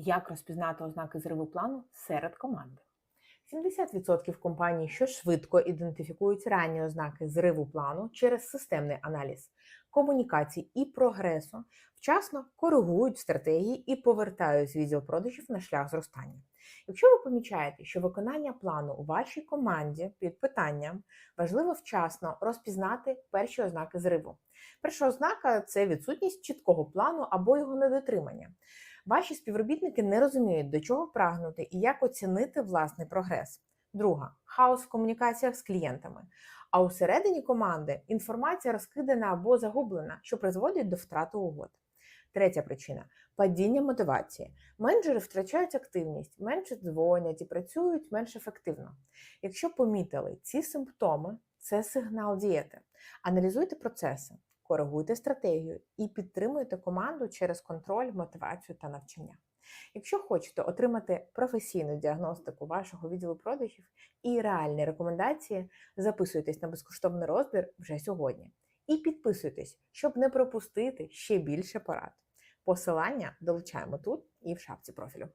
Як розпізнати ознаки зриву плану серед команди? 70% компаній, що швидко ідентифікують ранні ознаки зриву плану через системний аналіз комунікацій і прогресу, вчасно коригують стратегії і повертають відділ продажів на шлях зростання. Якщо ви помічаєте, що виконання плану у вашій команді під питанням, важливо вчасно розпізнати перші ознаки зриву. Перша ознака це відсутність чіткого плану або його недотримання. Ваші співробітники не розуміють, до чого прагнути і як оцінити власний прогрес. Друга хаос в комунікаціях з клієнтами. А усередині команди інформація розкидана або загублена, що призводить до втрати угод. Третя причина падіння мотивації. Менеджери втрачають активність, менше дзвонять і працюють менш ефективно. Якщо помітили ці симптоми, це сигнал діяти. Аналізуйте процеси, коригуйте стратегію і підтримуйте команду через контроль, мотивацію та навчання. Якщо хочете отримати професійну діагностику вашого відділу продажів і реальні рекомендації, записуйтесь на безкоштовний розбір вже сьогодні. І підписуйтесь, щоб не пропустити ще більше порад. Посилання долучаємо тут і в шапці профілю.